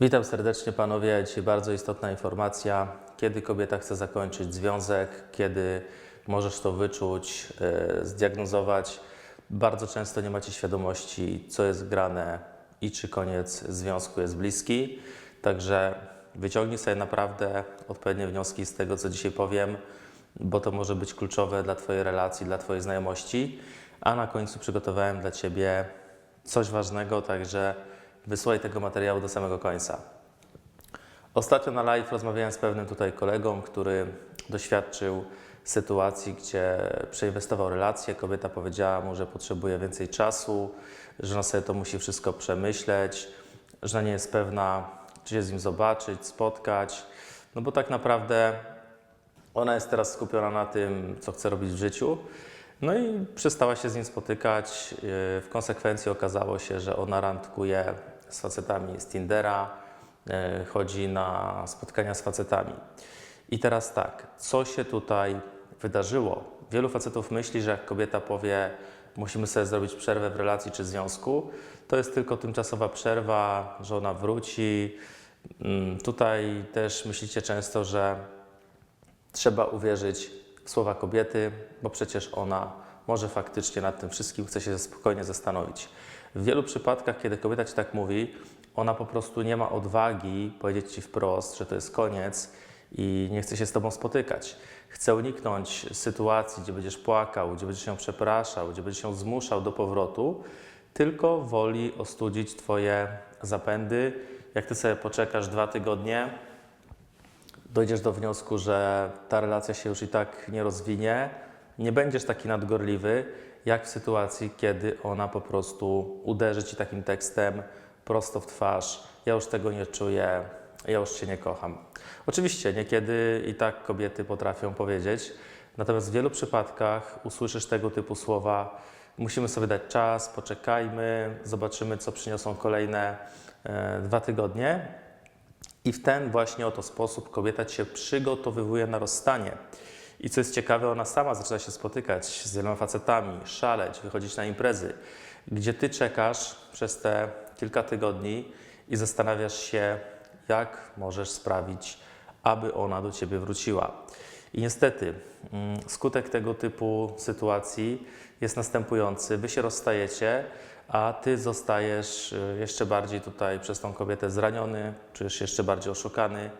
Witam serdecznie panowie. Dzisiaj bardzo istotna informacja. Kiedy kobieta chce zakończyć związek, kiedy możesz to wyczuć, e, zdiagnozować. Bardzo często nie macie świadomości, co jest grane i czy koniec związku jest bliski. Także wyciągnij sobie naprawdę odpowiednie wnioski z tego, co dzisiaj powiem, bo to może być kluczowe dla Twojej relacji, dla Twojej znajomości. A na końcu przygotowałem dla Ciebie coś ważnego, także wysłuchaj tego materiału do samego końca. Ostatnio na live rozmawiałem z pewnym tutaj kolegą, który doświadczył sytuacji, gdzie przeinwestował relację. Kobieta powiedziała mu, że potrzebuje więcej czasu, że ona sobie to musi wszystko przemyśleć, że nie jest pewna, czy się z nim zobaczyć, spotkać. No bo tak naprawdę ona jest teraz skupiona na tym, co chce robić w życiu. No i przestała się z nim spotykać. Yy, W konsekwencji okazało się, że ona randkuje z facetami z Tindera, yy, chodzi na spotkania z facetami. I teraz tak, co się tutaj wydarzyło? Wielu facetów myśli, że jak kobieta powie, musimy sobie zrobić przerwę w relacji czy związku, to jest tylko tymczasowa przerwa, że ona wróci. Mm, Tutaj też myślicie często, że trzeba uwierzyć w słowa kobiety, bo przecież ona może faktycznie nad tym wszystkim chce się spokojnie zastanowić. W wielu przypadkach, kiedy kobieta ci tak mówi, ona po prostu nie ma odwagi powiedzieć ci wprost, że to jest koniec i nie chce się z tobą spotykać. Chce uniknąć sytuacji, gdzie będziesz płakał, gdzie będziesz ją przepraszał, gdzie będziesz ją zmuszał do powrotu, tylko woli ostudzić twoje zapędy. Jak ty sobie poczekasz dwa tygodnie, dojdziesz do wniosku, że ta relacja się już i tak nie rozwinie, nie będziesz taki nadgorliwy, jak w sytuacji, kiedy ona po prostu uderzy ci takim tekstem prosto w twarz: Ja już tego nie czuję, ja już cię nie kocham. Oczywiście niekiedy i tak kobiety potrafią powiedzieć, natomiast w wielu przypadkach usłyszysz tego typu słowa: Musimy sobie dać czas, poczekajmy, zobaczymy, co przyniosą kolejne e, dwa tygodnie. I w ten właśnie oto sposób kobieta cię przygotowywuje na rozstanie. I co jest ciekawe, ona sama zaczyna się spotykać z wieloma facetami, szaleć, wychodzić na imprezy, gdzie ty czekasz przez te kilka tygodni i zastanawiasz się, jak możesz sprawić, aby ona do ciebie wróciła. I niestety, mm, skutek tego typu sytuacji jest następujący: wy się rozstajecie, a ty zostajesz y, jeszcze bardziej tutaj przez tą kobietę zraniony, czujesz się jeszcze bardziej oszukany,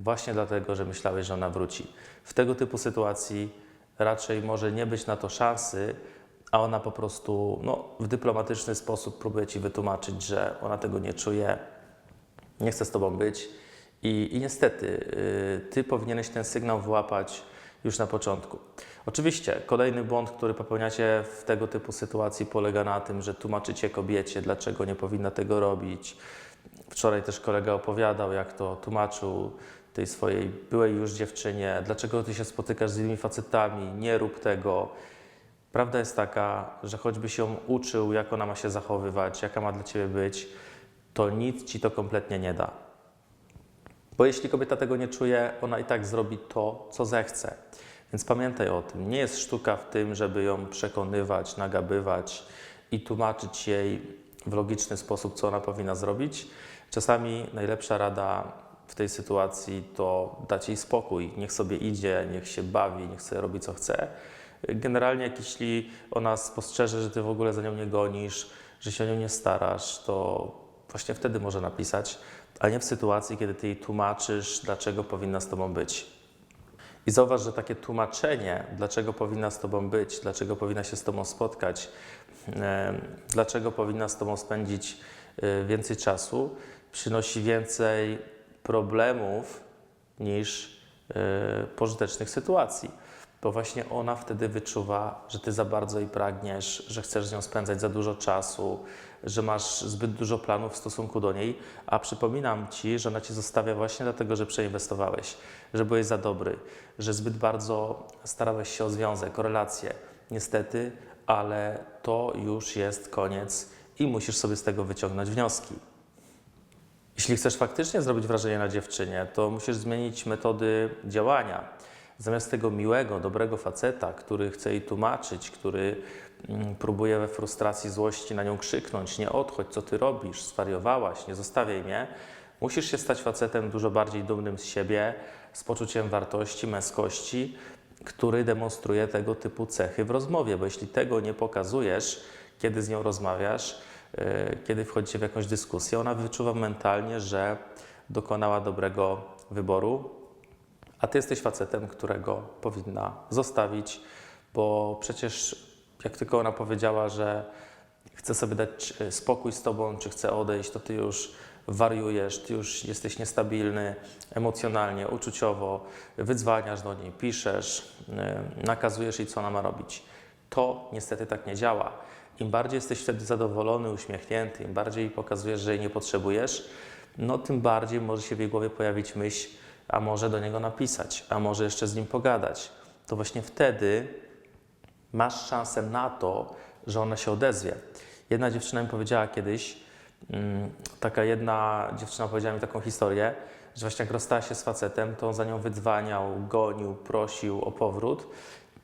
właśnie dlatego, że myślałeś, że ona wróci. W tego typu sytuacji raczej może nie być na to szansy, a ona po prostu no, w dyplomatyczny sposób próbuje ci wytłumaczyć, że ona tego nie czuje, nie chce z tobą być. I, i niestety, y, ty powinieneś ten sygnał wyłapać już na początku. Oczywiście, kolejny błąd, który popełniacie w tego typu sytuacji, polega na tym, że tłumaczycie kobiecie, dlaczego nie powinna tego robić. Wczoraj też kolega opowiadał, jak to tłumaczył tej swojej byłej już dziewczynie, dlaczego ty się spotykasz z innymi facetami, nie rób tego. Prawda jest taka, że choćbyś ją uczył, jak ona ma się zachowywać, jaka ma dla ciebie być, to nic ci to kompletnie nie da. Bo jeśli kobieta tego nie czuje, ona i tak zrobi to, co zechce. Więc pamiętaj o tym. Nie jest sztuka w tym, żeby ją przekonywać, nagabywać i tłumaczyć jej w logiczny sposób, co ona powinna zrobić. Czasami najlepsza rada w tej sytuacji to dać jej spokój. Niech sobie idzie, niech się bawi, niech sobie robi co chce. Generalnie, jak jeśli ona spostrzeże, że ty w ogóle za nią nie gonisz, że się o nią nie starasz, to właśnie wtedy może napisać, a nie w sytuacji, kiedy ty jej tłumaczysz, dlaczego powinna z tobą być. I zauważ, że takie tłumaczenie, dlaczego powinna z Tobą być, dlaczego powinna się z Tobą spotkać, dlaczego powinna z Tobą spędzić y, więcej czasu, przynosi więcej problemów niż y, pożytecznych sytuacji. Bo właśnie ona wtedy wyczuwa, że Ty za bardzo jej pragniesz, że chcesz z nią spędzać za dużo czasu, że masz zbyt dużo planów w stosunku do niej, a przypominam Ci, że ona Cię zostawia właśnie dlatego, że przeinwestowałeś, że byłeś za dobry, że zbyt bardzo starałeś się o związek, o relację. Niestety, ale to już jest koniec i musisz sobie z tego wyciągnąć wnioski. Jeśli chcesz faktycznie zrobić wrażenie na dziewczynie, to musisz zmienić metody działania. Zamiast tego miłego, dobrego faceta, który chce jej tłumaczyć, który mm, próbuje we frustracji, złości na nią krzyknąć, nie odchodź, co ty robisz, zwariowałaś, nie zostawiaj mnie, Musisz się stać facetem dużo bardziej dumnym z siebie, z poczuciem wartości, męskości, który demonstruje tego typu cechy w rozmowie, bo jeśli tego nie pokazujesz, kiedy z nią rozmawiasz, kiedy wchodzicie w jakąś dyskusję, ona wyczuwa mentalnie, że dokonała dobrego wyboru, a ty jesteś facetem, którego powinna zostawić, bo przecież jak tylko ona powiedziała, że chce sobie dać e, spokój z tobą, czy chce odejść, to ty już wariujesz, ty już jesteś niestabilny emocjonalnie, uczuciowo, wydzwaniasz do niej, piszesz, yy, nakazujesz jej, co ona ma robić. To niestety tak nie działa. Im bardziej jesteś wtedy zadowolony, uśmiechnięty, im bardziej pokazujesz, że jej nie potrzebujesz, no tym bardziej może się w jej głowie pojawić myśl, a może do niego napisać, a może jeszcze z nim pogadać. To właśnie wtedy masz szansę na to, że ona się odezwie. Jedna dziewczyna mi powiedziała kiedyś, mm, taka jedna dziewczyna powiedziała mi taką historię, że właśnie jak rozstała się z facetem, to on za nią wydzwaniał, gonił, prosił o powrót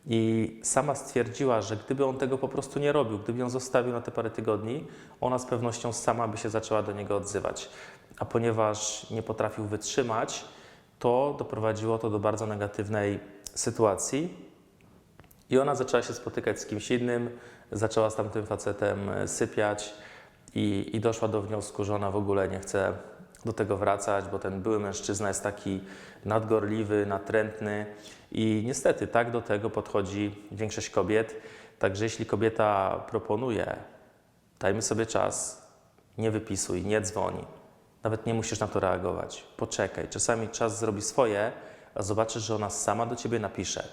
i sama stwierdziła, że gdyby on tego po prostu nie robił, gdyby ją zostawił na te parę tygodni, ona z pewnością sama by się zaczęła do niego odzywać. A ponieważ nie potrafił wytrzymać, to doprowadziło to do bardzo negatywnej sytuacji. I ona zaczęła się spotykać z kimś innym, zaczęła z tamtym facetem sypiać i, i doszła do wniosku, że ona w ogóle nie chce do tego wracać, bo ten były mężczyzna jest taki nadgorliwy, natrętny i niestety tak do tego podchodzi większość kobiet. Także jeśli kobieta proponuje, dajmy sobie czas, nie wypisuj, nie dzwoni, nawet nie musisz na to reagować. Poczekaj, czasami czas zrobi swoje, a zobaczysz, że ona sama do ciebie napisze.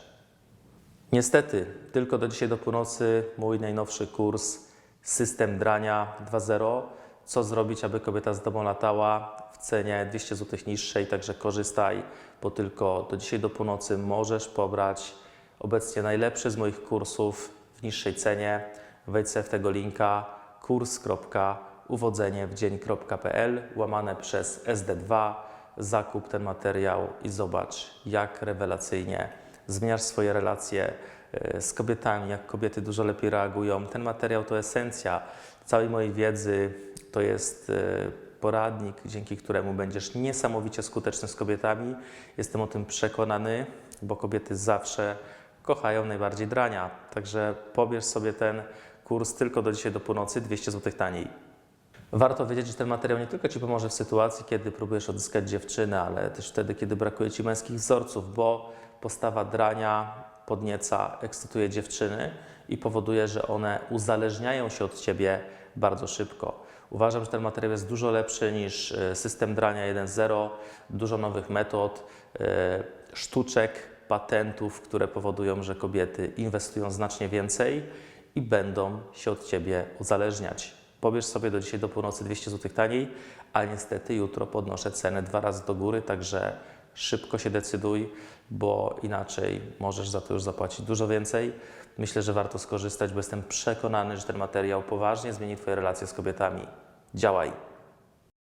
Niestety, tylko do dzisiaj do północy mój najnowszy kurs System Drania 2.0. Co zrobić, aby kobieta z tobą latała w cenie 200 zł niższej, także korzystaj, bo tylko do dzisiaj do północy możesz pobrać obecnie najlepszy z moich kursów w niższej cenie. Wejdź w tego linka kurs.uwodzeniewdzień.pl łamane przez SD2. Zakup ten materiał i zobacz, jak rewelacyjnie zmieniasz swoje relacje e, z kobietami, jak kobiety dużo lepiej reagują. Ten materiał to esencja całej mojej wiedzy, to jest e, poradnik, dzięki któremu będziesz niesamowicie skuteczny z kobietami. Jestem o tym przekonany, bo kobiety zawsze kochają najbardziej drania. Także pobierz sobie ten kurs tylko do dzisiaj do północy, 200 zł taniej. Warto wiedzieć, że ten materiał nie tylko Ci pomoże w sytuacji, kiedy próbujesz odzyskać dziewczynę, ale też wtedy, kiedy brakuje Ci męskich wzorców, bo postawa drania podnieca, ekscytuje dziewczyny i powoduje, że one uzależniają się od Ciebie bardzo szybko. Uważam, że ten materiał jest dużo lepszy niż e, system drania 1.0, dużo nowych metod, e, sztuczek, patentów, które powodują, że kobiety inwestują znacznie więcej i będą się od Ciebie uzależniać. Pobierz sobie do dzisiaj do północy 200 zł taniej, a niestety jutro podnoszę cenę dwa razy do góry, także szybko się decyduj, bo inaczej możesz za to już zapłacić dużo więcej. Myślę, że warto skorzystać, bo jestem przekonany, że ten materiał poważnie zmieni Twoje relacje z kobietami. Działaj!